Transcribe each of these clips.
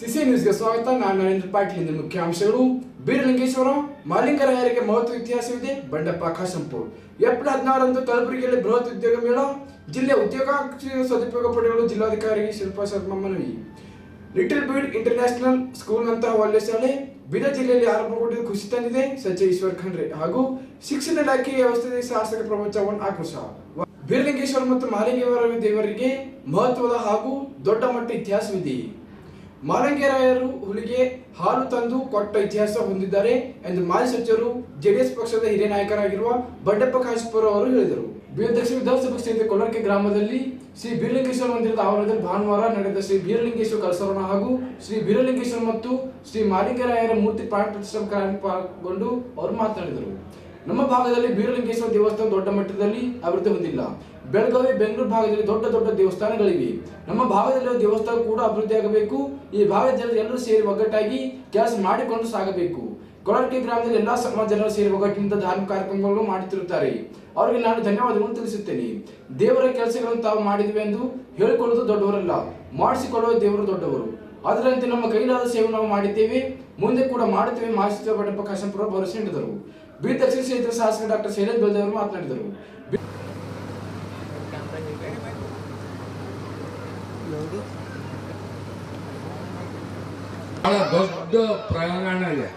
CC ನ್ಯೂಸ್ಗೆ ಸ್ವಾಗತ. ನಾನು ನರೇಂದ್ರ ಪಾಟೀಲ್. ಇಂದಿನ ಮುಖ್ಯಾಂಶಗಳು ಬೀರಲಿಂಗೇಶ್ವರ ಮಾಲಿಂಗರಾಯರಿಗೆ ಮಹತ್ವ ಇತಿಹಾಸವಿದೆ? ಬಂಡಪ್ಪ ಕಾಶಂಪುರ್ ಏಪ್ರಿಲ್ ಹದಿನಾರರಂದು ಕಲಬುರಗಿಯಲ್ಲಿ ಬೃಹತ್ ಉದ್ಯೋಗ ಮೇಳ. ಜಿಲ್ಲೆ ಉದ್ಯೋಗ ಸದುಪಯೋಗ ಪಡೆಯಲು ಜಿಲ್ಲಾಧಿಕಾರಿ ಶಿಲ್ಪಾ ಶರ್ಮಾ ಮನವಿ. ಲಿಟಲ್ ಬೀಡ್ ಇಂಟರ್ನ್ಯಾಷನಲ್ ಸ್ಕೂಲ್ನಂತಹ ಒಳ್ಳೆ ಶಾಲೆ ಬೀದರ್ ಜಿಲ್ಲೆಯಲ್ಲಿ ಆರಂಭಗೊಂಡಿದ್ದು ಖುಷಿ ತಂದಿದೆ. ಸಚಿವ ಈಶ್ವರ್ ಖಂಡ್ರೆ ಹಾಗೂ ಶಿಕ್ಷಣ ಇಲಾಖೆ ವ್ಯವಸ್ಥೆ ಶಾಸಕ ಪ್ರಮೋದ್ ಚವ್ಹಾಣ್ ಆಕ್ರೋಶ. ಬೀರಲಿಂಗೇಶ್ವರ ಮತ್ತು ಮಾಲಿಂಗೇಶ್ವರ ದೇವರಿಗೆ ಮಹತ್ವದ ಹಾಗೂ ದೊಡ್ಡ ಮಟ್ಟ ಇತಿಹಾಸವಿದೆ. ಮಾಲಂಗೇರಾಯರು ಹುಲಿಗೆ ಹಾಲು ತಂದು ಕೊಟ್ಟ ಇತಿಹಾಸ ಹೊಂದಿದ್ದಾರೆ ಎಂದು ಮಾಜಿ ಸಚಿವರು ಜೆಡಿಎಸ್ ಪಕ್ಷದ ಹಿರಿಯ ನಾಯಕರಾಗಿರುವ ಬಂಡೆಪ್ಪ ಕಾಶಿಪುರ ಅವರು ಹೇಳಿದರು. ಬೀರದಕ್ಷಿಣ ವಿಧಾನಸಭೆ ಕ್ಷೇತ್ರ ಕೊಳರ್ಕೆ ಗ್ರಾಮದಲ್ಲಿ ಶ್ರೀ ಬೀರಲಿಂಗೇಶ್ವರ ಮಂದಿರದ ಆವರಣದಲ್ಲಿ ಭಾನುವಾರ ನಡೆದ ಶ್ರೀ ಬೀರಲಿಂಗೇಶ್ವರ ಕಲಸರೋಣ ಹಾಗೂ ಶ್ರೀ ಬೀರಲಿಂಗೇಶ್ವರ ಮತ್ತು ಶ್ರೀ ಮಾಲಿಂಗರಾಯರ ಮೂರ್ತಿ ಪ್ರಾಣ ಪ್ರತಿಷ್ಠಾನ ಕಾರ್ಯಕ್ರಮ ಪಾಲ್ಗೊಂಡು ಅವರು ಮಾತನಾಡಿದರು. ನಮ್ಮ ಭಾಗದಲ್ಲಿ ಬೀರಲಿಂಗೇಶ್ವರ ದೇವಸ್ಥಾನ ದೊಡ್ಡ ಮಟ್ಟದಲ್ಲಿ ಅಭಿವೃದ್ಧಿ ಹೊಂದಿಲ್ಲ. ಬೆಳಗಾವಿ, ಬೆಂಗಳೂರು ಭಾಗದಲ್ಲಿ ದೊಡ್ಡ ದೊಡ್ಡ ದೇವಸ್ಥಾನಗಳಿವೆ. ನಮ್ಮ ಭಾಗದಲ್ಲಿರುವ ದೇವಸ್ಥಾನ ಕೂಡ ಅಭಿವೃದ್ಧಿ ಆಗಬೇಕು. ಈ ಭಾಗದ ಜನರು ಎಲ್ಲರೂ ಸೇರಿ ಒಗ್ಗಟ್ಟಾಗಿ ಕೆಲಸ ಮಾಡಿಕೊಂಡು ಸಾಗಬೇಕು. ಕೊರಟಿ ಗ್ರಾಮದಲ್ಲಿ ಎಲ್ಲಾ ಸಮಾಜ ಜನರು ಸೇರಿ ಒಗ್ಗಟ್ಟಿನಿಂದ ಧಾರ್ಮಿಕ ಕಾರ್ಯಕ್ರಮಗಳನ್ನು ಮಾಡುತ್ತಿರುತ್ತಾರೆ. ಅವರಿಗೆ ನಾನು ಧನ್ಯವಾದಗಳನ್ನು ತಿಳಿಸುತ್ತೇನೆ. ದೇವರ ಕೆಲಸಗಳನ್ನು ತಾವು ಮಾಡಿದ್ವಿ ಎಂದು ಹೇಳಿಕೊಳ್ಳುವುದು ದೊಡ್ಡವರಲ್ಲ, ಮಾಡಿಸಿಕೊಳ್ಳುವ ದೇವರು ದೊಡ್ಡವರು. ಅದರಂತೆ ನಮ್ಮ ಕೈಲಾದ ಸೇವೆ ನಾವು ಮಾಡಿದ್ದೇವೆ, ಮುಂದೆ ಕೂಡ ಮಾಡುತ್ತೇವೆ ಮಾಹಿತಿ ಪಟ್ಟಪ್ಪ ಕಾಶಂಪುರ ಭರವಸೆ ನೀಡಿದರು. ಬಿ ದಕ್ಷಿಣ ಕ್ಷೇತ್ರ ಶಾಸಕ ಡಾಕ್ಟರ್ ಶೈಲೇಶ್ ಬೆಲ್ದೇವರು ಮಾತನಾಡಿದರು. ಬಹಳ ದೊಡ್ಡ ಪ್ರಯಾಣ ಇದೆ.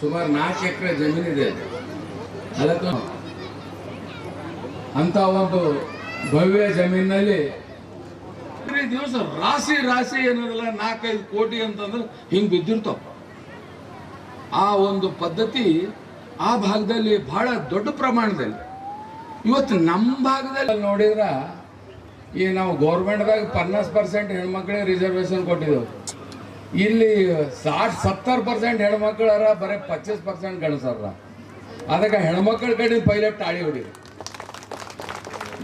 ಸುಮಾರು ನಾಲ್ಕು ಎಕರೆ ಜಮೀನಿದೆ ಅದಕ್ಕೆ ಅಂತ ಒಂದು ಭವ್ಯ ಜಮೀನಲ್ಲಿ ದಿವಸ ರಾಶಿ ರಾಶಿ ಏನದಲ್ಲ ನಾಲ್ಕೈದು ಕೋಟಿ ಅಂತಂದ್ರೆ ಹಿಂಗೆ ಬಿದ್ದಿರ್ತಾವ. ಆ ಒಂದು ಪದ್ಧತಿ ಆ ಭಾಗದಲ್ಲಿ ಬಹಳ ದೊಡ್ಡ ಪ್ರಮಾಣದಲ್ಲಿ. ಇವತ್ತು ನಮ್ಮ ಭಾಗದಲ್ಲಿ ನೋಡಿದ್ರ ಈ ನಾವು ಗೌರ್ಮೆಂಟ್ದಾಗ ಪನ್ನಾಸ್ ಪರ್ಸೆಂಟ್ ಹೆಣ್ಮಕ್ಳಿಗೆ ರಿಸರ್ವೇಶನ್ ಕೊಟ್ಟಿದ್ದೆವು. ಇಲ್ಲಿ ಸಾಟ್ ಸತ್ತರ್ ಪರ್ಸೆಂಟ್ ಹೆಣ್ಮಕ್ಳರ, ಬರೀ ಪಚ್ಚೀಸ್ ಪರ್ಸೆಂಟ್ ಗಣಸರ ಅದಕ್ಕೆ ಹೆಣ್ಮಕ್ಳ ಕಡೆ ಪೈಲಟ್ ತಾಳಿ ಹೊಡಿ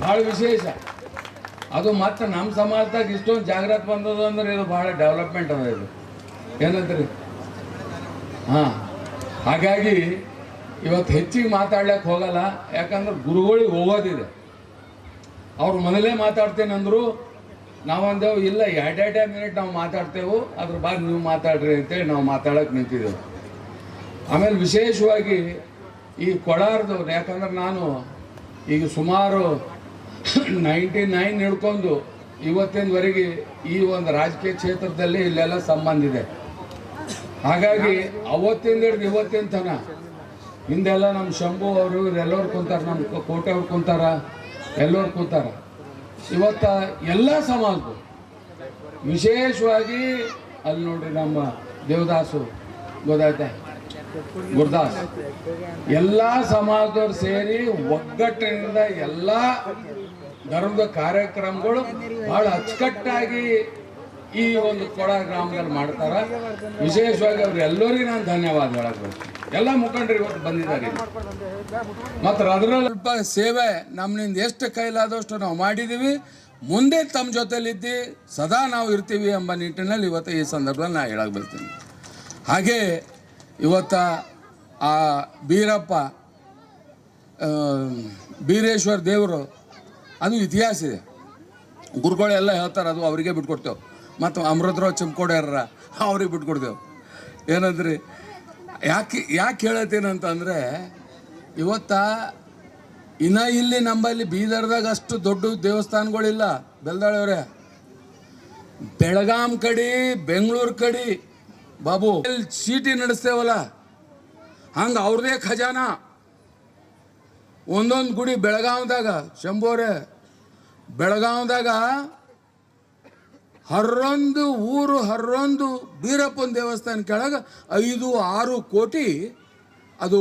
ಭಾಳ ವಿಶೇಷ. ಅದು ಮತ್ತೆ ನಮ್ಮ ಸಮಾಜದಾಗ ಇಷ್ಟೊಂದು ಜಾಗ್ರತೆ ಬಂದದ ಅಂದ್ರೆ ಇದು ಭಾಳ ಡೆವಲಪ್ಮೆಂಟ್ ಅದ ಇದು. ಏನಂತೀರಿ? ಹಾಂ. ಹಾಗಾಗಿ ಇವತ್ತು ಹೆಚ್ಚಿಗೆ ಮಾತಾಡ್ಲಿಕ್ಕೆ ಹೋಗಲ್ಲ, ಯಾಕಂದ್ರೆ ಗುರುಗಳಿಗೆ ಹೋಗೋದಿದೆ. ಅವ್ರ ಮೊದಲೇ ಮಾತಾಡ್ತೇನೆ ಅಂದರು, ನಾವಂದೇವು, ಇಲ್ಲ ಎರಡೆರಡೇ ಮಿನಿಟ್ ನಾವು ಮಾತಾಡ್ತೇವೆ, ಅದ್ರ ಬಾಗಿ ನೀವು ಮಾತಾಡ್ರಿ ಅಂತೇಳಿ ನಾವು ಮಾತಾಡಕ್ಕೆ ನಿಂತಿದ್ದೆವು. ಆಮೇಲೆ ವಿಶೇಷವಾಗಿ ಈ ಕೊಡಾರದವ್ರು, ಯಾಕಂದ್ರೆ ನಾನು ಈಗ ಸುಮಾರು ನೈಂಟಿ ನೈನ್ ಹಿಡ್ಕೊಂಡು ಇವತ್ತಿನವರೆಗೆ ಈ ಒಂದು ರಾಜಕೀಯ ಕ್ಷೇತ್ರದಲ್ಲಿ ಇಲ್ಲೆಲ್ಲ ಸಂಬಂಧ ಇದೆ. ಹಾಗಾಗಿ ಅವತ್ತಿಂದ ಹಿಡ್ದು ಇವತ್ತಿನ ತನ ಹಿಂದೆಲ್ಲ ನಮ್ಮ ಶಂಭು ಅವರು, ಇವರೆಲ್ಲರು ಕುಂತಾರ, ನಮ್ಮ ಕೋಟೆ ಅವ್ರು ಕುಂತಾರ, ಎಲ್ಲರು ಕುಂತಾರ. ಇವತ್ತ ಎಲ್ಲ ಸಮಾಜಗಳು ವಿಶೇಷವಾಗಿ ಅಲ್ಲಿ ನೋಡ್ರಿ ನಮ್ಮ ದೇವದಾಸು, ಗೊತ್ತಾಯ್ತಾ? ಗುರುದಾಸ್. ಎಲ್ಲ ಸಮಾಜದವ್ರು ಸೇರಿ ಒಗ್ಗಟ್ಟಿನಿಂದ ಎಲ್ಲ ಧರ್ಮದ ಕಾರ್ಯಕ್ರಮಗಳು ಬಹಳ ಅಚ್ಚುಕಟ್ಟಾಗಿ ಈ ಒಂದು ಕೊಡ ಗ್ರಾಮದಲ್ಲಿ ಮಾಡ್ತಾರ. ವಿಶೇಷವಾಗಿ ಅವ್ರ ಎಲ್ಲರಿಗೂ ನಾನು ಧನ್ಯವಾದ ಹೇಳಕ್. ಎಲ್ಲ ಮುಖಂಡರು ಇವತ್ತು ಬಂದಿದ್ದಾರೆ ಮತ್ತೆ ಅದರಲ್ಲಿ ಸ್ವಲ್ಪ ಸೇವೆ ನಮ್ಮಿಂದ ಎಷ್ಟು ಕೈಲಾದಷ್ಟು ನಾವು ಮಾಡಿದ್ದೀವಿ ಮುಂದೆ ತಮ್ಮ ಜೊತೆಲಿದ್ದು ಸದಾ ನಾವು ಇರ್ತೀವಿ ಎಂಬ ನಿಟ್ಟಿನಲ್ಲಿ ಇವತ್ತು ಈ ಸಂದರ್ಭದಲ್ಲಿ ನಾನು ಹೇಳಕ್ಕೆ ಬರ್ತೀನಿ ಹಾಗೆ ಇವತ್ತ ಆ ಬೀರಪ್ಪ ಬೀರೇಶ್ವರ ದೇವರು, ಅದು ಇತಿಹಾಸ ಇದೆ. ಗುರುಗಳೆಲ್ಲ ಹೇಳ್ತಾರೆ, ಅದು ಅವರಿಗೆ ಬಿಟ್ಕೊಡ್ತೇವೆ. ಮತ್ತು ಅಮೃತರಾವ್ ಚಿಮ್ಕೋಡ್ಯಾರ ಅವ್ರಿಗೆ ಬಿಟ್ಕೊಡ್ತೇವೆ. ಏನಂದ್ರಿ? ಯಾಕೆ ಯಾಕೆ ಹೇಳತ್ತೀನಂತಂದರೆ, ಇವತ್ತ ಇನ್ನ ಇಲ್ಲಿ ನಂಬಲ್ಲಿ ಬೀದರ್ದಾಗ ಅಷ್ಟು ದೊಡ್ಡ ದೇವಸ್ಥಾನಗಳಿಲ್ಲ. ಬೆಲ್ದಾಳವ್ರೆ. ಬೆಳಗಾಂ ಕಡೆ, ಬೆಂಗಳೂರು ಕಡೆ, ಬಾಬು ಇಲ್ಲಿ ಚೀಟಿ ನಡೆಸ್ತೇವಲ್ಲ? ಹಂಗೆ ಅವ್ರದೇ ಖಜಾನ. ಒಂದೊಂದು ಗುಡಿ ಬೆಳಗಾವದಾಗ. ಶಂಭೋರೆ ಬೆಳಗಾವ್ದಾಗ ಹರ್ರೊಂದು ಊರು ಹರೊಂದು ಬೀರಪ್ಪನ ದೇವಸ್ಥಾನ ಕೆಳಗೆ ಐದು, ಆರು ಕೋಟಿ ಅದು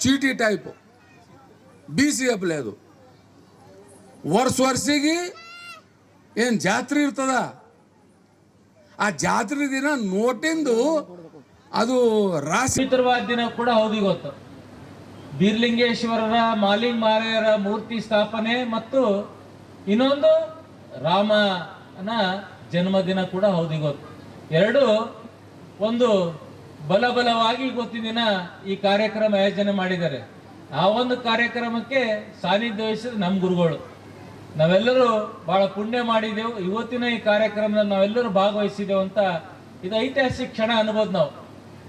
ಚೀಟಿ ಟೈಪು ಬಿ ಸಿ ಎಪ್ಲೆ ಅದು. ವರ್ಷ ವರ್ಷಿಗೆ ಏನು ಜಾತ್ರೆ ಇರ್ತದ? ಆ ಜಾತ್ರೆ ದಿನ ನೋಟಿಂದು ಅದು ರಾಶಿ ದಿನ ಕೂಡ ಹೌದು ಗೊತ್ತು ಬೀರ್ಲಿಂಗೇಶ್ವರರ ಮಾಲಿಂಗ್ ಮಾರೆಯರ ಮೂರ್ತಿ ಸ್ಥಾಪನೆ ಮತ್ತು ಇನ್ನೊಂದು ರಾಮನ ಜನ್ಮದಿನ ಕೂಡ ಹೌದು ಇವತ್ತು ಎರಡು, ಒಂದು ಬಲಬಲವಾಗಿ ಇವತ್ತಿನ ದಿನ ಈ ಕಾರ್ಯಕ್ರಮ ಆಯೋಜನೆ ಮಾಡಿದ್ದಾರೆ. ಆ ಒಂದು ಕಾರ್ಯಕ್ರಮಕ್ಕೆ ಸಾನ್ನಿಧ್ಯ ವಹಿಸಿದ ನಮ್ಮ ಗುರುಗಳು. ನಾವೆಲ್ಲರೂ ಬಹಳ ಪುಣ್ಯ ಮಾಡಿದೆವು. ಇವತ್ತಿನ ಈ ಕಾರ್ಯಕ್ರಮದಲ್ಲಿ ನಾವೆಲ್ಲರೂ ಭಾಗವಹಿಸಿದೆವು ಅಂತ ಇದು ಐತಿಹಾಸಿಕ ಕ್ಷಣ ಅನ್ಬೋದು ನಾವು.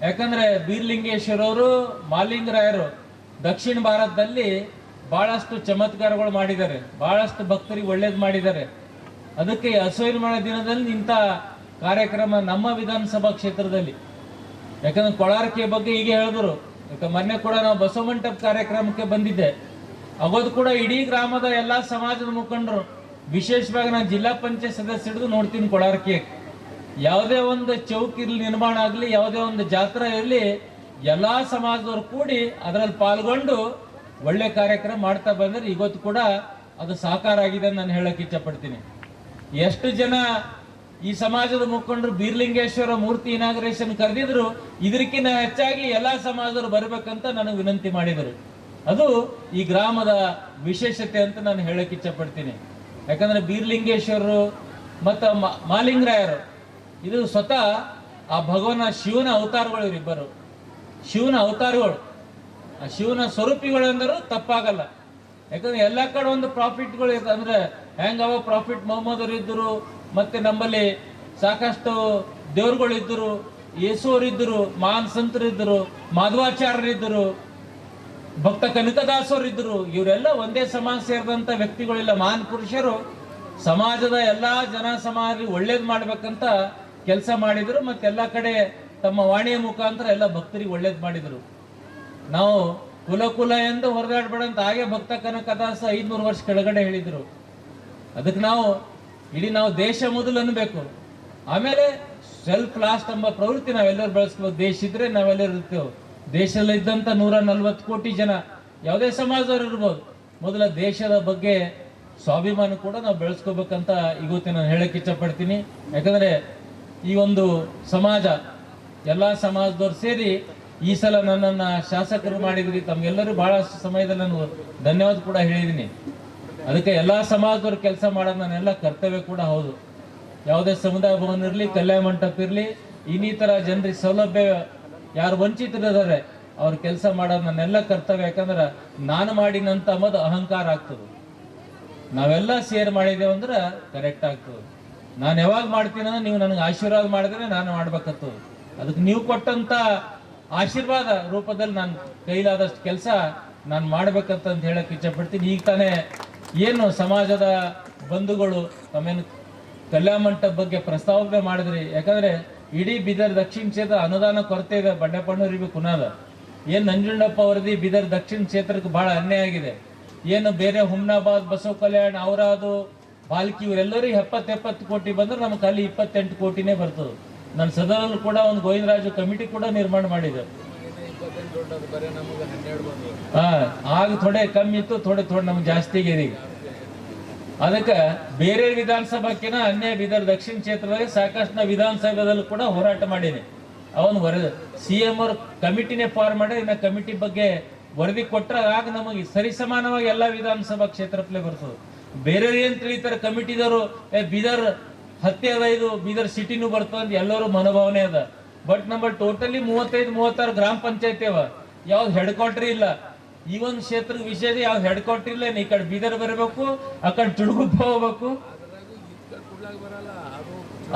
ಯಾಕಂದ್ರೆ ಬೀರ್ಲಿಂಗೇಶ್ವರವರು, ಮಾಲಿಂಗರಾಯರು ದಕ್ಷಿಣ ಭಾರತದಲ್ಲಿ ಬಹಳಷ್ಟು ಚಮತ್ಕಾರಗಳು ಮಾಡಿದ್ದಾರೆ. ಬಹಳಷ್ಟು ಭಕ್ತರಿಗೆ ಒಳ್ಳೇದು ಮಾಡಿದ್ದಾರೆ. ಅದಕ್ಕೆ ಮಾಡೋ ದಿನದಲ್ಲಿ ಇಂಥ ಕಾರ್ಯಕ್ರಮ ನಮ್ಮ ವಿಧಾನಸಭಾ ಕ್ಷೇತ್ರದಲ್ಲಿ. ಯಾಕಂದ್ರೆ ಕೊಳಾರಿಕೆ ಬಗ್ಗೆ ಹೀಗೆ ಹೇಳಿದ್ರು. ಯಾಕೆ ಮೊನ್ನೆ ಕೂಡ ನಾವು ಬಸವಮಂಟಪ ಕಾರ್ಯಕ್ರಮಕ್ಕೆ ಬಂದಿದ್ದೆ. ಅವತ್ತು ಕೂಡ ಇಡೀ ಗ್ರಾಮದ ಎಲ್ಲಾ ಸಮಾಜದ ಮುಖಂಡರು. ವಿಶೇಷವಾಗಿ ನಾನು ಜಿಲ್ಲಾ ಪಂಚಾಯತ್ ಸದಸ್ಯ ಹಿಡಿದು ನೋಡ್ತೀನಿ ಕೊಳಾರಿಕೆ ಯಾವುದೇ ಒಂದು ಚೌಕ್ ಇರಲಿ, ನಿರ್ಮಾಣ ಆಗಲಿ, ಯಾವುದೇ ಒಂದು ಜಾತ್ರೆ ಇರಲಿ, ಎಲ್ಲ ಸಮಾಜದವ್ರು ಕೂಡಿ ಅದರಲ್ಲಿ ಪಾಲ್ಗೊಂಡು ಒಳ್ಳೆ ಕಾರ್ಯಕ್ರಮ ಮಾಡ್ತಾ ಬಂದರೆ ಇವತ್ತು ಕೂಡ ಅದು ಸಾಕಾರ ಆಗಿದೆ ಅಂತ ನಾನು ಹೇಳಕ್ಕೆ ಇಚ್ಛಪಡ್ತೀನಿ. ಎಷ್ಟು ಜನ ಈ ಸಮಾಜದ ಮುಖಂಡರು ಬೀರ್ಲಿಂಗೇಶ್ವರ ಮೂರ್ತಿ ಇನಾಗ್ರೇಷನ್ ಕರೆದಿದ್ರು ಇದಕ್ಕಿಂತ ಹೆಚ್ಚಾಗಿ ಎಲ್ಲಾ ಸಮಾಜದವರು ಬರಬೇಕಂತ ನನಗೆ ವಿನಂತಿ ಮಾಡಿದರು. ಅದು ಈ ಗ್ರಾಮದ ವಿಶೇಷತೆ ಅಂತ ನಾನು ಹೇಳಕ್ ಇಚ್ಛಪಡ್ತೀನಿ. ಯಾಕಂದ್ರೆ ಬೀರ್ಲಿಂಗೇಶ್ವರರು ಮತ್ತು ಮಾಲಿಂಗರಾಯರು, ಇದು ಸ್ವತಃ ಆ ಭಗವಾನ ಶಿವನ ಅವತಾರಗಳು ಇವರಿಬ್ಬರು. ಶಿವನ ಅವತಾರಗಳು. ಆ ಶಿವನ ಸ್ವರೂಪಿಗಳು ಅಂದರೂ ತಪ್ಪಾಗಲ್ಲ. ಯಾಕಂದ್ರೆ ಎಲ್ಲ ಕಡೆ ಒಂದು ಪ್ರಾಫಿಟ್ಗಳು ಇರ್ತದೆ ಅಂದ್ರೆ ಹೆಂಗವ ಪ್ರಾಫಿಟ್ ಮೊಹಮ್ಮದವ್ರು ಇದ್ದರು ಮತ್ತೆ ನಮ್ಮಲ್ಲಿ ಸಾಕಷ್ಟು ದೇವ್ರುಗಳಿದ್ದರು, ಯೇಸುವರಿದ್ದರು ಯೇಸುವರು ಇದ್ದರು ಮಹಾನ್ ಸಂತರು ಇದ್ದರು ಮಾಧವಾಚಾರ್ಯರಿದ್ದರು, ಭಕ್ತ ಕನಕದಾಸರು ಇದ್ದರು ಇವರೆಲ್ಲ ಒಂದೇ ಸಮಾಜ ಸೇರಿದಂಥ ವ್ಯಕ್ತಿಗಳಿಲ್ಲ ಮಾನ್ ಪುರುಷರು. ಸಮಾಜದ ಎಲ್ಲಾ ಜನ ಸಮಾಜ ಒಳ್ಳೇದ್ ಮಾಡ್ಬೇಕಂತ ಕೆಲಸ ಮಾಡಿದ್ರು ಮತ್ತೆಲ್ಲ ಕಡೆ ತಮ್ಮ ವಾಣಿಯ ಮುಖಾಂತರ ಎಲ್ಲ ಭಕ್ತರಿಗೆ ಒಳ್ಳೇದು ಮಾಡಿದ್ರು. ನಾವು ಕುಲ ಕುಲ ಎಂದು ಹೊರದಾಡ್ಬೇಡ ಅಂತ ಹಾಗೆ ಭಕ್ತ ಕನಕದಾಸ ಐದ್ನೂರು ವರ್ಷ ಕೆಳಗಡೆ ಹೇಳಿದ್ರು. ಅದಕ್ಕೆ ನಾವು ಇಡೀ ನಾವು ದೇಶ ಮೊದಲು ಅನ್ಬೇಕು. ಆಮೇಲೆ ಸೆಲ್ಫ್ ಲಾಸ್ಟ್ ಎಂಬ ಪ್ರವೃತ್ತಿ ನಾವೆಲ್ಲರೂ ಬೆಳೆಸ್ಬೋದು ದೇಶ ಇದ್ರೆ ನಾವೆಲ್ಲರೂ ಇರ್ತೇವೆ. ದೇಶದಲ್ಲಿ ಇದ್ದಂತ ನೂರ ನಲ್ವತ್ತು ಕೋಟಿ ಜನ, ಯಾವುದೇ ಸಮಾಜದವ್ರು ಇರ್ಬೋದು. ಮೊದಲ ದೇಶದ ಬಗ್ಗೆ ಸ್ವಾಭಿಮಾನ ಕೂಡ ನಾವು ಬೆಳೆಸ್ಕೋಬೇಕಂತ ಇವತ್ತು ನಾನು ಹೇಳಕ್ಕೆ ಇಷ್ಟಪಡ್ತೀನಿ. ಯಾಕಂದ್ರೆ ಈ ಒಂದು ಸಮಾಜ, ಎಲ್ಲ ಸಮಾಜದವ್ರು ಸೇರಿ ಈ ಸಲ ನನ್ನನ್ನು ಶಾಸಕರು ಮಾಡಿದ್ರಿ, ತಮಗೆಲ್ಲರೂ ಬಹಳಷ್ಟು ಸಮಯದಲ್ಲಿ ನಾನು ಧನ್ಯವಾದ ಕೂಡ ಹೇಳಿದ್ದೀನಿ. ಅದಕ್ಕೆ ಎಲ್ಲಾ ಸಮಾಜದವ್ರು ಕೆಲಸ ಮಾಡೋದು ನನ್ನೆಲ್ಲ ಕರ್ತವ್ಯ ಕೂಡ ಹೌದು. ಯಾವುದೇ ಸಮುದಾಯ ಭವನ ಇರಲಿ, ಕಲ್ಯಾಣ ಮಂಟಪ ಇರಲಿ, ಇನ್ನಿತರ ಜನರಿಗೆ ಸೌಲಭ್ಯ ಯಾರು ವಂಚಿತರಿದ್ದಾರೆ, ಅವ್ರ ಕೆಲಸ ಮಾಡೋದು ನನ್ನೆಲ್ಲ ಕರ್ತವ್ಯ. ಯಾಕಂದ್ರೆ ನಾನು ಮಾಡಿನಂತ ಅನ್ನೋದು ಅಹಂಕಾರ ಆಗ್ತದೆ. ನಾವೆಲ್ಲ ಶೇರ್ ಮಾಡಿದೇವೆ ಅಂದ್ರೆ ಕರೆಕ್ಟ್ ಆಗ್ತದೆ. ನಾನು ಯಾವಾಗ ಮಾಡ್ತೀನಿ ಅಂದ್ರೆ ನೀವು ನನಗೆ ಆಶೀರ್ವಾದ ಮಾಡಿದ್ರೆ ನಾನು ಮಾಡ್ಬೇಕತ್ತು ಅದಕ್ಕೆ ನೀವು ಕೊಟ್ಟಂತ ಆಶೀರ್ವಾದ ರೂಪದಲ್ಲಿ ನಾನು ಕೈಲಾದಷ್ಟು ಕೆಲಸ ನಾನು ಮಾಡ್ಬೇಕಂತ ಹೇಳಕ್ ಇಚ್ಛಪಡ್ತೀನಿ ಈಗ ತಾನೇ ಏನು ಸಮಾಜದ ಬಂಧುಗಳು ತಮ್ಮೇನು ಕಲ್ಯಾಣ ಮಂಟಪ ಬಗ್ಗೆ ಪ್ರಸ್ತಾವನೆ ಮಾಡಿದ್ರಿ? ಯಾಕಂದ್ರೆ ಇಡೀ ಬಿದರ್ ದಕ್ಷಿಣ ಕ್ಷೇತ್ರ ಅನುದಾನ ಕೊರತೆ ಇದೆ ಬಂಡೆಪಣ್ಣೂರಿಗೆ ಕುನಾದ ಏನು ನಂಜುಂಡಪ್ಪ ವರದಿ ಬಿದರ್ ದಕ್ಷಿಣ ಕ್ಷೇತ್ರಕ್ಕೆ ಬಹಳ ಅನ್ಯಾಯ ಆಗಿದೆ. ಏನು ಬೇರೆ ಹುಮ್ನಾಬಾದ್, ಬಸವ ಕಲ್ಯಾಣ್, ಅವರಾದು ಬಾಲ್ಕಿ ಇವರೆಲ್ಲರಿಗೂ ಎಪ್ಪತ್ತೆಪ್ಪತ್ತು ಎಪ್ಪತ್ತು ಕೋಟಿ ಬಂದ್ರೆ ನಮ್ಗೆ ಖಾಲಿ ಇಪ್ಪತ್ತೆಂಟು ಕೋಟಿನೇ ಬರ್ತದೆ. ನನ್ನ ಸದನಲ್ಲೂ ಕೂಡ ಒಂದು ಗೋವಿಂದರಾಜು ಕಮಿಟಿ ಕೂಡ ನಿರ್ಮಾಣ ಮಾಡಿದೆ. ಆಗ ಥೋಡೆ ಕಮ್ಮಿ ಇತ್ತು, ಥೋಡೆ ಥೋಡೆ ನಮ್ಗೆ ಜಾಸ್ತಿ ಈಗ. ಅದಕ್ಕೆ ಬೇರೆ ವಿಧಾನಸಭಾಕ್ಕಿನ ಅನ್ಯ ಬೀದರ್ ದಕ್ಷಿಣ ಕ್ಷೇತ್ರದಲ್ಲಿ ಸಾಕಷ್ಟು ನಾ ವಿಧಾನಸಭೆದಲ್ಲೂ ಕೂಡ ಹೋರಾಟ ಮಾಡೀನಿ. ಅವನು ವರದಿ ಸಿ ಎಂ ಅವರು ಕಮಿಟಿನೇ ಫಾರ್ಮ್ ಮಾಡಿ ಇನ್ನ ಕಮಿಟಿ ಬಗ್ಗೆ ವರದಿ ಕೊಟ್ಟರೆ ಆಗ ನಮಗೆ ಸರಿಸಮಾನವಾಗಿ ಎಲ್ಲಾ ವಿಧಾನಸಭಾ ಕ್ಷೇತ್ರಪ್ಲೆ ಬರ್ತದೆ. ಬೇರೆ ಏನು ತಿಳಿತಾರೆ ಕಮಿಟಿದವರು, ಏ ಬೀದರ್ ಹತ್ಯೆ ಅದ ಇದು ಬೀದರ್ ಸಿಟಿನೂ ಬರ್ತದೆ ಅಂತ ಎಲ್ಲರೂ ಮನೋಭಾವನೆ ಅದ. ಬಟ್ ನಮ್ಮ ಟೋಟಲಿ ಮೂವತ್ತೈದು, ಮೂವತ್ತಾರು ಗ್ರಾಮ ಪಂಚಾಯತಿ ಅವ. ಯಾವ್ದು ಹೆಡ್ ಕ್ವಾರ್ಟರ್ ಇಲ್ಲ. ಈ ಒಂದು ಕ್ಷೇತ್ರಕ್ಕೆ ವಿಷಯದ ಯಾವ ಹೆಡ್ ಕ್ವಾರ್ಟರ್ ಇಲ್ಲ ಈ ಕಡೆ ಬೀದರ್ ಬರಬೇಕು, ಆ ಕಡೆ ಚುಡುಗುಪ್ಪ ಹೋಗ್ಬೇಕು.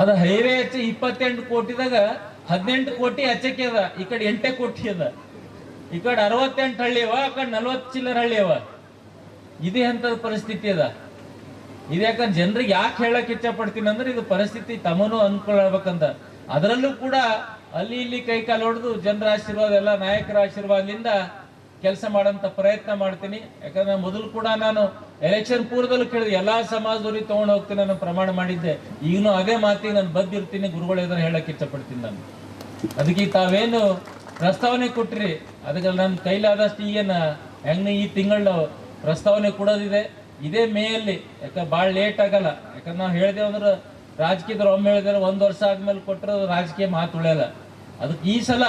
ಅದ ಹೈವೇ ಹೆಚ್ಚ ಇಪ್ಪತ್ತೆಂಟು ಕೋಟಿದಾಗ ಹದಿನೆಂಟು ಕೋಟಿ ಹಚ್ಚಕ್ಕೆ ಅದ. ಈ ಕಡೆ ಎಂಟೇ ಕೋಟಿ ಅದ. ಈ ಕಡೆ ಅರವತ್ತೆಂಟು ಹಳ್ಳಿ ಅವ, ಆ ಕಡೆ ನಲ್ವತ್ತು ಚಿಲ್ಲರ ಹಳ್ಳಿ ಅವ. ಇದೇ ಹಂತದ ಪರಿಸ್ಥಿತಿ ಅದ? ಇದು ಯಾಕಂದ್ರೆ ಜನರಿಗೆ ಯಾಕೆ ಹೇಳಕ್ ಇಚ್ಛೆ ಪಡ್ತೀನಿ ಅಂದ್ರೆ ಇದು ಪರಿಸ್ಥಿತಿ ತಮನು ಅನ್ಕೊಳ್ಬೇಕಂತ ಅದರಲ್ಲೂ ಕೂಡ ಅಲ್ಲಿ ಇಲ್ಲಿ ಕೈ ಕಾಲು ಹೊಡೆದು ಜನರ ಆಶೀರ್ವಾದ, ಎಲ್ಲ ನಾಯಕರ ಆಶೀರ್ವಾದದಿಂದ ಕೆಲಸ ಮಾಡೋಂಥ ಪ್ರಯತ್ನ ಮಾಡ್ತೀನಿ. ಯಾಕಂದ್ರೆ ಮೊದಲು ಕೂಡ ನಾನು ಎಲೆಕ್ಷನ್ ಪೂರ್ವದಲ್ಲಿ ಕೇಳಿದೆ, ಎಲ್ಲಾ ಸಮಾಜದವ್ರಿಗೆ ತಗೊಂಡು ಹೋಗ್ತೀನಿ ನಾನು ಪ್ರಮಾಣ ಮಾಡಿದ್ದೆ. ಈಗಲೂ ಅದೇ ಮಾತಿಗೆ ನಾನು ಬದ್ದಿರ್ತೀನಿ, ಗುರುಗಳು ಎದುರು ಹೇಳಕ್ ಇಷ್ಟಪಡ್ತೀನಿ ನಾನು. ಅದಕ್ಕೆ ತಾವೇನು ಪ್ರಸ್ತಾವನೆ ಕೊಟ್ರಿ. ಅದಕ್ಕೆ ನನ್ನ ಕೈಲಾದಷ್ಟು ಈಗೇನ ಹೆಂಗೆ ಈ ತಿಂಗಳು ಪ್ರಸ್ತಾವನೆ ಕೊಡೋದಿದೆ. ಇದೇ ಮೇಯಲ್ಲಿ, ಯಾಕಂದ್ರೆ ಭಾಳ ಲೇಟ್ ಆಗಲ್ಲ. ಯಾಕಂದ್ರೆ ನಾವು ಹೇಳಿದೆವು ಅಂದ್ರೆ ರಾಜಕೀಯದವ್ರು ಒಮ್ಮೆ ಹೇಳಿದ್ರೆ ಒಂದ್ ವರ್ಷ ಆದ್ಮೇಲೆ ಕೊಟ್ಟರೆ ರಾಜಕೀಯ ಮಾತು ಉಳಿಯಲ್ಲ. ಅದಕ್ಕೆ ಈ ಸಲ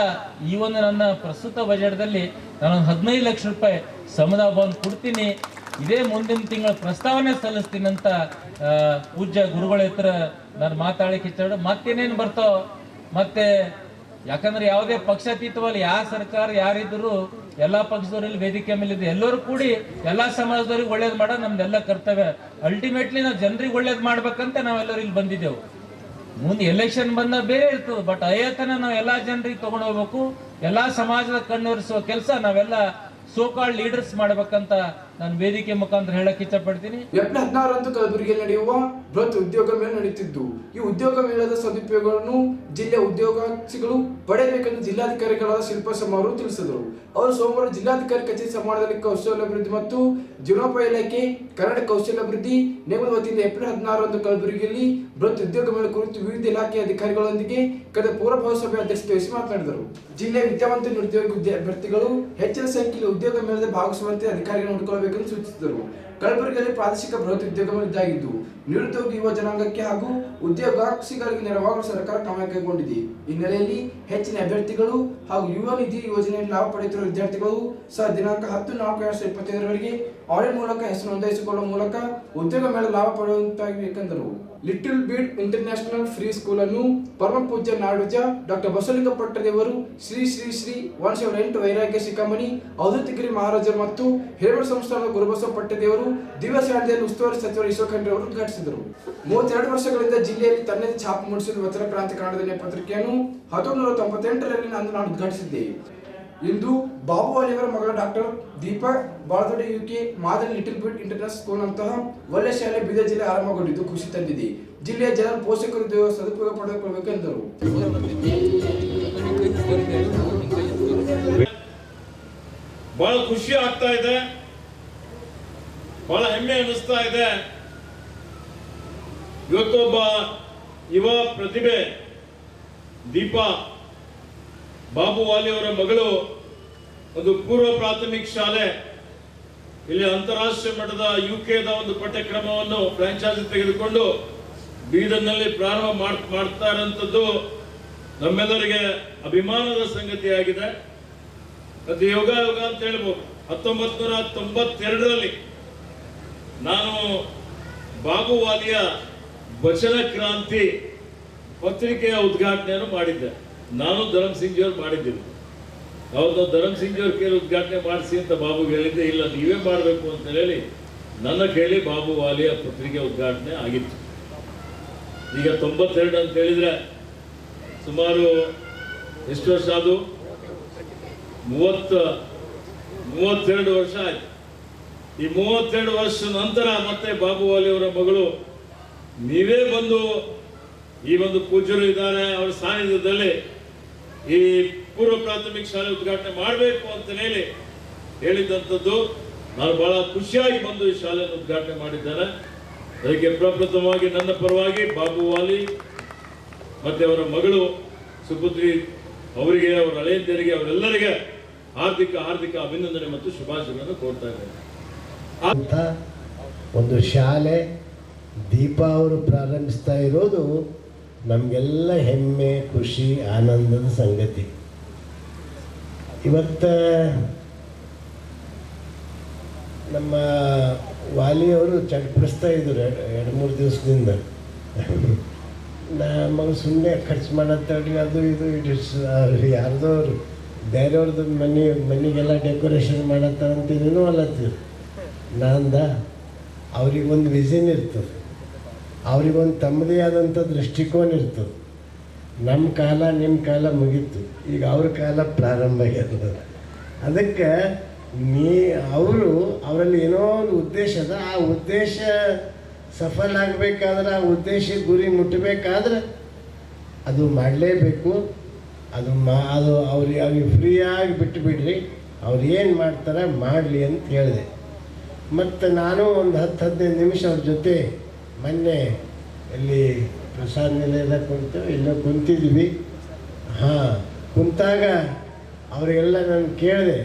ಈ ಒಂದು ನನ್ನ ಪ್ರಸ್ತುತ ಬಜೆಟ್ದಲ್ಲಿ ನಾನೊಂದು ಹದಿನೈದು ಲಕ್ಷ ರೂಪಾಯಿ ಸಮುದಾಯ ಭವನ್ ಕೊಡ್ತೀನಿ. ಇದೇ ಮುಂದಿನ ತಿಂಗಳ ಪ್ರಸ್ತಾವನೆ ಸಲ್ಲಿಸ್ತೀನಿ ಅಂತ ಪೂಜ್ಯ ಗುರುಗಳ ಹತ್ರ ನಾನು ಮಾತಾಡಲಿಕ್ಕೆ ಇಷ್ಟ ಮತ್ತೇನೇನು ಬರ್ತಾವ? ಮತ್ತೆ ಯಾಕಂದ್ರೆ ಯಾವುದೇ ಪಕ್ಷಾತೀತವಾಗಿ ಯಾವ ಸರ್ಕಾರ ಯಾರಿದ್ರು ಎಲ್ಲಾ ಪಕ್ಷದವ್ರಲ್ಲಿ ವೇದಿಕೆ ಮೇಲೆ ಇದೆ ಎಲ್ಲರೂ ಕೂಡಿ ಎಲ್ಲಾ ಸಮಾಜದವ್ರಿಗೆ ಒಳ್ಳೇದು ಮಾಡೋ ನಮ್ದೆಲ್ಲ ಕರ್ತವ್ಯ. ಅಲ್ಟಿಮೇಟ್ಲಿ ನಾವು ಜನರಿಗೆ ಒಳ್ಳೇದು ಮಾಡ್ಬೇಕಂತ ನಾವೆಲ್ಲರೂ ಇಲ್ಲಿ ಬಂದಿದ್ದೆವು. ಮುಂದೆ ಎಲೆಕ್ಷನ್ ಬಂದ ಬೇರೆ ಇರ್ತದೆ ಬಟ್ ಅಯ್ಯತನ ನಾವು ಎಲ್ಲಾ ಜನರಿಗೆ ತಗೊಂಡು ಹೋಗ್ಬೇಕು. ಎಲ್ಲಾ ಸಮಾಜದ ಕಣ್ಣೊರೆಸುವ ಕೆಲಸ ನಾವೆಲ್ಲ ಸೋಕಾಳ್ ಲೀಡರ್ಸ್ ಮಾಡ್ಬೇಕಂತ ನಾನು ವೇದಿಕೆ ಮುಖಾಂತರ ಹೇಳಕ್ ಇಷ್ಟಪಡ್ತೀನಿ. ಏಪ್ರಿಲ್ ಹದಿನಾರರಂದು ಕಲಬುರಗಿಯಲ್ಲಿ ನಡೆಯುವ ಬೃಹತ್ ಉದ್ಯೋಗ ಮೇಳ ನಡೆಯುತ್ತಿದ್ದು ಈ ಉದ್ಯೋಗ ಮೇಳದ ಸದುಪಯೋಗಗಳನ್ನು ಜಿಲ್ಲೆಯ ಉದ್ಯೋಗಾರ್ಥಿಗಳು ಪಡೆಯಬೇಕೆಂದು ಜಿಲ್ಲಾಧಿಕಾರಿಗಳಾದ ಶಿಲ್ಪಾ ಅವರು ತಿಳಿಸಿದರು. ಅವರು ಸೋಮವಾರ ಜಿಲ್ಲಾಧಿಕಾರಿ ಕಚೇರಿ ಸಮಾರಂಭದಲ್ಲಿ ಕೌಶಲ್ಯಾಭಿವೃದ್ಧಿ ಮತ್ತು ಜೀವನೋಪಾಯ ಇಲಾಖೆ, ಕನ್ನಡ ಕೌಶಲ್ಯಾಭಿವೃದ್ಧಿ ನೇಮದ ವತಿಯಿಂದ ಏಪ್ರಿಲ್ ಹದಿನಾರರಂದು ಕಲಬುರಗಿಯಲ್ಲಿ ಬೃಹತ್ ಉದ್ಯೋಗಗಳ ಕುರಿತು ವಿವಿಧ ಇಲಾಖೆಯ ಅಧಿಕಾರಿಗಳೊಂದಿಗೆ ಕಳೆದ ಪೂರ್ವಭಾವಿ ಸಭೆ ಅಧ್ಯಕ್ಷತೆ ವಹಿಸಿ ಮಾತನಾಡಿದರು. ಜಿಲ್ಲೆಯ ವಿದ್ಯಾವಂತ ನಿರುದ್ಯೋಗಿ ಅಭ್ಯರ್ಥಿಗಳು ಹೆಚ್ಚಿನ ಸಂಖ್ಯೆಯಲ್ಲಿ ಉದ್ಯೋಗ ಮೇಳದಲ್ಲಿ ಭಾಗವಹಿಸುವಂತೆ ಅಧಿಕಾರಿಗಳು ನೋಡಿಕೊಳ್ಳಬೇಕೆಂದು ಸೂಚಿಸಿದರು. ಕಲಬುರಗಿಯಲ್ಲಿ ಪ್ರಾದೇಶಿಕ ಬೃಹತ್ ಉದ್ಯೋಗ ಮೇಳ ನಿರುದ್ಯೋಗ ಯುವ ಜನಾಂಗಕ್ಕೆ ಹಾಗೂ ಉದ್ಯೋಗಾಕ್ಷಿಗಳಿಗೆ ನೆರವಾಗಲು ಸರ್ಕಾರ ಕ್ರಮ ಕೈಗೊಂಡಿದೆ. ಹಿನ್ನೆಲೆಯಲ್ಲಿ ಹೆಚ್ಚಿನ ಅಭ್ಯರ್ಥಿಗಳು ಹಾಗೂ ಯುವ ನಿಧಿ ಯೋಜನೆಯಲ್ಲಿ ಲಾಭ ಪಡೆಯುತ್ತಿರುವ ವಿದ್ಯಾರ್ಥಿಗಳು ಸಹ ದಿನಾಂಕ ಹತ್ತು ನಾಲ್ಕು ಎರಡ್ ಸಾವಿರದ ಇಪ್ಪತ್ತೈದರವರೆಗೆ ಆನ್ಲೈನ್ ಮೂಲಕ ಹೆಸರು ನೋಂದಾಯಿಸಿಕೊಳ್ಳುವ ಮೂಲಕ ಉದ್ಯೋಗ ಮೇಳ ಲಾಭ ಪಡೆಯುವಂತಾಗಬೇಕೆಂದರು little bit international free school ಅನ್ನು ಪರಮ ಪೂಜ್ಯ ನಾಡೋಜ ಡಾಕ್ಟರ್ ಬಸವಲಿಂಗ ಪಟ್ಟದೇವರು ಶ್ರೀ ಶ್ರೀ ಶ್ರೀ ಒನ್ ಸಾವಿರದ ಎಂಟು ವೈರಾಗ್ಯ ಶಿಖಾಮಣಿ ಅವಧೂತಗಿರಿ ಮಹಾರಾಜರು ಮತ್ತು ಹಿರೇಮಠ ಸಂಸ್ಥಾನದ ಗುರುಬಸವ ಪಟ್ಟದೇವರು ದಿವ್ಯ ಉಸ್ತುವಾರಿ ಸಚಿವರು ಈಶ್ವರ ಅವರು ಉದ್ಘಾಟಿಸಿದರು. ಮೂವತ್ತೆರಡು ವರ್ಷಗಳಿಂದ ಜಿಲ್ಲೆಯಲ್ಲಿ ತನ್ನದೇ ಛಾಪು ಮೂಡಿಸಿದ ವಚನ ಕ್ರಾಂತಿ ಕನ್ನಡದ ಪತ್ರಿಕೆಯನ್ನು ಹತ್ತೊಂಬತ್ತು ನೂರ ತೊಂಬತ್ತೆಂಟರಲ್ಲಿ ನಾನು ನಾನು ಉದ್ಘಾಟಿಸಿದ್ದೆ. ಇಂದು ಬಾಬು ಅಲಿಯವರ ಮಗಳ ಡಾಕ್ಟರ್ ದೀಪ ಬಾಳದೊಡೆ ಯುಕೆ ಮಾದರಿ ಲಿಟಲ್ ಬಿಟ್ ಇಂಟರ್ನ್ಯಾಷನಲ್ ಸ್ಕೂಲ್ ನಂತಹ ಒಳ್ಳೆ ಶಾಲೆ ಬೀದರ್ ಜಿಲ್ಲೆ ಆರಂಭಗೊಂಡಿದ್ದು ಖುಷಿ ತಂದಿದೆ. ಜಿಲ್ಲೆಯ ಜನರ ಪೋಷಕರು ಸದುಪಯೋಗ ಪಡೆದುಕೊಳ್ಳಬೇಕು ಎಂದರು ಬಹಳ ಖುಷಿ ಆಗ್ತಾ ಇದೆ. ಬಹಳ ಹೆಮ್ಮೆ ಅನಿಸ್ತಾ ಇದೆ. ಇವತ್ತೊಬ್ಬ ಯುವ ಪ್ರತಿಭೆ ದೀಪಾ ಬಾಬು ವಾಲಿ ಅವರ ಮಗಳು ಒಂದು ಪೂರ್ವ ಪ್ರಾಥಮಿಕ ಶಾಲೆ. ಇಲ್ಲಿ ಅಂತಾರಾಷ್ಟ್ರೀಯ ಮಟ್ಟದ ಯು ಕೆದ ಒಂದು ಪಠ್ಯಕ್ರಮವನ್ನು ಫ್ರಾಂಚೈಸಿ ತೆಗೆದುಕೊಂಡು ಬೀದರ್ನಲ್ಲಿ ಪ್ರಾರಂಭ ಮಾಡ್- ಮಾಡ್ತಾ ಇರೋಂಥದ್ದು ನಮ್ಮೆಲ್ಲರಿಗೆ ಅಭಿಮಾನದ ಸಂಗತಿಯಾಗಿದೆ. ಅದು ಯೋಗ ಯೋಗ ಅಂತ ಹೇಳ್ಬೋದು. ಹತ್ತೊಂಬತ್ತು ನೂರ ತೊಂಬತ್ತೆರಡರಲ್ಲಿ ನಾನು ಬಾಬು ವಾಲಿಯ ವಚನ ಕ್ರಾಂತಿ ಪತ್ರಿಕೆಯ ಉದ್ಘಾಟನೆಯನ್ನು ಮಾಡಿದ್ದೆ. ನಾನು ಧರಮ್ ಸಿಂಗ್ ಅವ್ರು ಮಾಡಿದ್ದೀನಿ. ಹೌದು ಧರಮ್ ಸಿಂಗ್ ಕೇಳಿ ಉದ್ಘಾಟನೆ ಮಾಡಿಸಿ ಅಂತ ಬಾಬು ಹೇಳಿದ್ದೆ. ಇಲ್ಲ, ನೀವೇ ಮಾಡಬೇಕು ಅಂತ ಹೇಳಿ ನನ್ನ ಕೇಳಿ ಬಾಬು ವಾಲಿಯ ಪತ್ರಿಕೆ ಉದ್ಘಾಟನೆ ಆಗಿತ್ತು. ಈಗ ತೊಂಬತ್ತೆರಡು ಅಂತ ಹೇಳಿದ್ರೆ ಸುಮಾರು ಎಷ್ಟು ವರ್ಷ ಅದು? ಮೂವತ್ತ, ಮೂವತ್ತೆರಡು ವರ್ಷ ಆಯ್ತು. ಈ ಮೂವತ್ತೆರಡು ವರ್ಷ ನಂತರ ಮತ್ತೆ ಬಾಬು ಅವರ ಮಗಳು ನೀವೇ ಬಂದು ಈ ಒಂದು ಪೂಜ್ಯರು ಇದ್ದಾರೆ. ಅವರ ಸಾನ್ನಿಧ್ಯದಲ್ಲಿ ಈ ಪೂರ್ವ ಪ್ರಾಥಮಿಕ ಶಾಲೆ ಉದ್ಘಾಟನೆ ಮಾಡಬೇಕು ಅಂತ ಹೇಳಿ ಹೇಳಿದಂಥದ್ದು, ನಾನು ಬಹಳ ಖುಷಿಯಾಗಿ ಬಂದು ಈ ಶಾಲೆಯನ್ನು ಉದ್ಘಾಟನೆ ಮಾಡಿದ್ದೇನೆ. ಅದಕ್ಕೆ ಪ್ರಪ್ರಥಮವಾಗಿ ನನ್ನ ಪರವಾಗಿ ಬಾಬು ವಾಲಿ ಮತ್ತೆ ಅವರ ಮಗಳು ಸುಪುತ್ರಿ ಅವರಿಗೆ, ಅವರ ಅಳೆಯಂದಿಯರಿಗೆ ಅವರೆಲ್ಲರಿಗೆ ಹಾರ್ದಿಕ ಹಾರ್ದಿಕ ಅಭಿನಂದನೆ ಮತ್ತು ಶುಭಾಶಯಗಳನ್ನು ಕೋರ್ತಾ ಇದ್ದೇನೆ. ಒಂದು ಶಾಲೆ ದೀಪಾವರು ಪ್ರಾರಂಭಿಸ್ತಾ ಇರೋದು ನಮಗೆಲ್ಲ ಹೆಮ್ಮೆ, ಖುಷಿ, ಆನಂದದ ಸಂಗತಿ. ಇವತ್ತು ನಮ್ಮ ವಾಲಿಯವರು ಚಡ್ಪಡಿಸ್ತಾ ಇದ್ರು ಎರಡು ಮೂರು ದಿವಸದಿಂದ. ನಮಗೆ ಸುಮ್ಮನೆ ಖರ್ಚು ಮಾಡತ್ತೇಳಿ ಅದು ಇದು ಇಟ್ಸ್ ಅವರು. ಬೇರೆಯವ್ರದ್ದು ಮನೆ, ಮನೆಗೆಲ್ಲ ಡೆಕೋರೇಷನ್ ಮಾಡತ್ತಾರಂತ ನಾನು ಅಲ್ಲತ್ತೀವಿ ಅವ್ರಿಗೆ ಒಂದು ವಿಷನ್ ಇರ್ತದೆ. ಅವ್ರಿಗೊಂದು ತಮ್ಮದೇ ಆದಂಥ ದೃಷ್ಟಿಕೋನ ಇರ್ತದೆ. ನಮ್ಮ ಕಾಲ ನಿಮ್ಮ ಕಾಲ ಮುಗೀತು. ಈಗ ಅವ್ರ ಕಾಲ ಪ್ರಾರಂಭ ಆಗ್ಯದ. ಅದಕ್ಕೆ ನೀ, ಅವರು ಅವರಲ್ಲಿ ಏನೋ ಒಂದು ಉದ್ದೇಶ ಅದ. ಆ ಉದ್ದೇಶ ಸಫಲ ಆಗಬೇಕಾದ್ರೆ, ಆ ಉದ್ದೇಶ ಗುರಿ ಮುಟ್ಟಬೇಕಾದ್ರೆ ಅದು ಮಾಡಲೇಬೇಕು. ಅದು ಮಾ, ಅದು ಅವ್ರಿಗೆ ಅವ್ರಿಗೆ ಫ್ರೀಯಾಗಿ ಬಿಟ್ಟು ಬಿಡ್ರಿ ಅವ್ರು ಏನು ಮಾಡ್ತಾರೆ ಮಾಡಲಿ ಅಂತ ಹೇಳಿದೆ. ಮತ್ತು ನಾನು ಒಂದು ಹತ್ತು, ಹದಿನೈದು ನಿಮಿಷ ಅವ್ರ ಜೊತೆ ಮೊನ್ನೆ ಇಲ್ಲಿ ಪ್ರಸಾದ ನಿಲಯದಾಗ ಕುಂತು ಎಲ್ಲೋ ಕುಂತಿದ್ವಿ. ಹಾಂ, ಕುಂತಾಗ ಅವರಿಗೆಲ್ಲ ನಾನು ಕೇಳಿದೆ,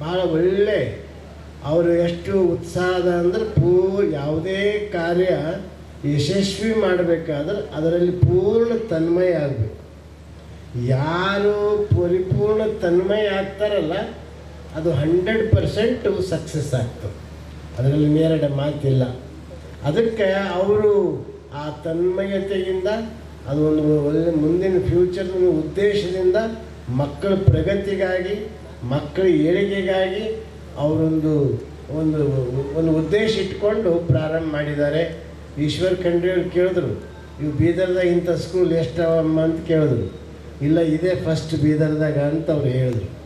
ಭಾಳ ಒಳ್ಳೆ, ಅವರು ಎಷ್ಟು ಉತ್ಸಾಹದ ಅಂದ್ರೆ ಪೂ ಯಾವುದೇ ಕಾರ್ಯ ಯಶಸ್ವಿ ಮಾಡಬೇಕಾದ್ರೆ ಅದರಲ್ಲಿ ಪೂರ್ಣ ತನ್ಮಯ ಆಗಬೇಕು. ಯಾರು ಪರಿಪೂರ್ಣ ತನ್ಮಯ ಆಗ್ತಾರಲ್ಲ, ಅದು ಹಂಡ್ರೆಡ್ ಪರ್ಸೆಂಟು ಸಕ್ಸಸ್ ಆಗ್ತದೆ. ಅದರಲ್ಲಿ ನೇರಡ ಮಾತಿಲ್ಲ. ಅದಕ್ಕೆ ಅವರು ಆ ತನ್ಮಯತೆಯಿಂದ, ಅದು ಒಂದು ಒಳ್ಳೆ ಮುಂದಿನ ಫ್ಯೂಚರ್ ಉದ್ದೇಶದಿಂದ ಮಕ್ಕಳ ಪ್ರಗತಿಗಾಗಿ, ಮಕ್ಕಳ ಏಳಿಗೆಗಾಗಿ ಅವರೊಂದು, ಒಂದು ಒಂದು ಉದ್ದೇಶ ಇಟ್ಕೊಂಡು ಪ್ರಾರಂಭ ಮಾಡಿದ್ದಾರೆ. ಈಶ್ವರ್ ಖಂಡ್ರೆ ಅವ್ರು ಕೇಳಿದ್ರು ಇವು ಬೀದರ್ದಾಗ ಇಂಥ ಸ್ಕೂಲ್ ಎಷ್ಟವಮ್ಮ ಅಂತ ಕೇಳಿದ್ರು. ಇಲ್ಲ, ಇದೇ ಫಸ್ಟ್ ಬೀದರ್ದಾಗ ಅಂತ ಅವ್ರು ಹೇಳಿದ್ರು.